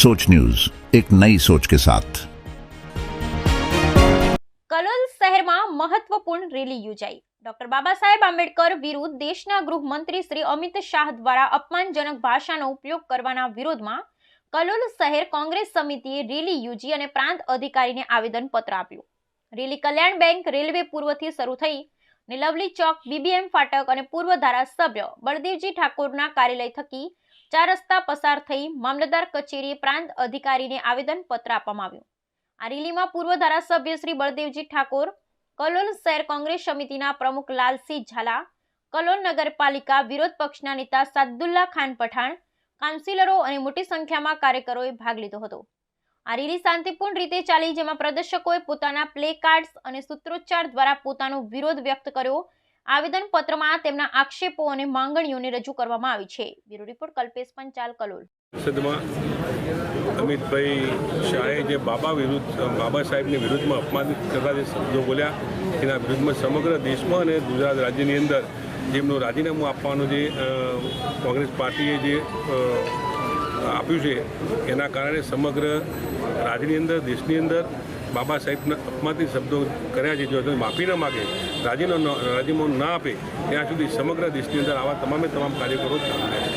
सोच न्यूज एक नई सोच के साथ કલોલ શહેરમાં મહત્વપૂર્ણ રેલી યોજાઈ ડોક્ટર બાબા સાહેબ આંબેડકર વિરુદ્ધ દેશના ગૃહમંત્રી શ્રી અમિત શાહ દ્વારા અપમાનજનક ભાષાનો ઉપયોગ કરવાના વિરોધમાં કલોલ શહેર કોંગ્રેસ સમિતિએ રેલી યોજી અને પ્રાંત અધિકારીને આવેદનપત્ર આપ્યું રેલી કલ્યાણ બેંક રેલવે પૂર્વથી શરૂ થઈ ને લવલી ચોક બીબીએમ ફાટક અને પૂર્વ ધારાસભ્ય બળદેવજી ઠાકોરના કાર્યાલય થકી ચાર રસ્તા પસાર થઈ મામલતદાર કચેરીએ પ્રાંત અધિકારીને આવેદનપત્ર આપવામાં આવ્યું. આ રેલીમાં પૂર્વ ધારાસભ્ય શ્રી બળદેવજી ઠાકોર, કલોલ શહેર કોંગ્રેસ સમિતિના પ્રમુખ લાલસિંહ ઝાલા, કલોલ નગરપાલિકા વિરોધ પક્ષના નેતા સાદુલ્લા ખાન પઠાણ, કાઉન્સિલરો અને મોટી સંખ્યામાં કાર્યકરોએ ભાગ લીધો હતો. આ રેલી શાંતિપૂર્ણ રીતે ચાલી, જેમાં પ્રદર્શકોએ પોતાના પ્લે કાર્ડ્સ અને સૂત્રોચ્ચાર દ્વારા પોતાનો વિરોધ વ્યક્ત કર્યો આવેદનપત્રમાં તેમના આક્ષેપો અને માંગણીઓને રજૂ કરવામાં આવી છે. Bureau report Kalpesh Panchal, Kalol. સંસદમાં અમિતભાઈ શાહે જે બાબા વિરુદ્ધ, બાબા સાહેબની વિરુદ્ધમાં અપમાનિત કરતા જે શબ્દો બોલ્યા એના વિરુદ્ધમાં સમગ્ર દેશમાં અને ગુજરાત રાજ્યની અંદર જેમનું રાજીનામું આપવાનું જે કોંગ્રેસ પાર્ટીએ જે આપ્યું છે. એના કારણે સમગ્ર રાજ્યની અંદર, દેશની અંદર બાબા સાહેબના અપમાનિત શબ્દો કર્યા છે. જો માફી ન માગે રાજીનો રાજીનામું ના આપે, ત્યાં સુધી સમગ્ર દેશની અંદર આવા તમામે તમામ કાર્યકરો ચાલુ રહેશે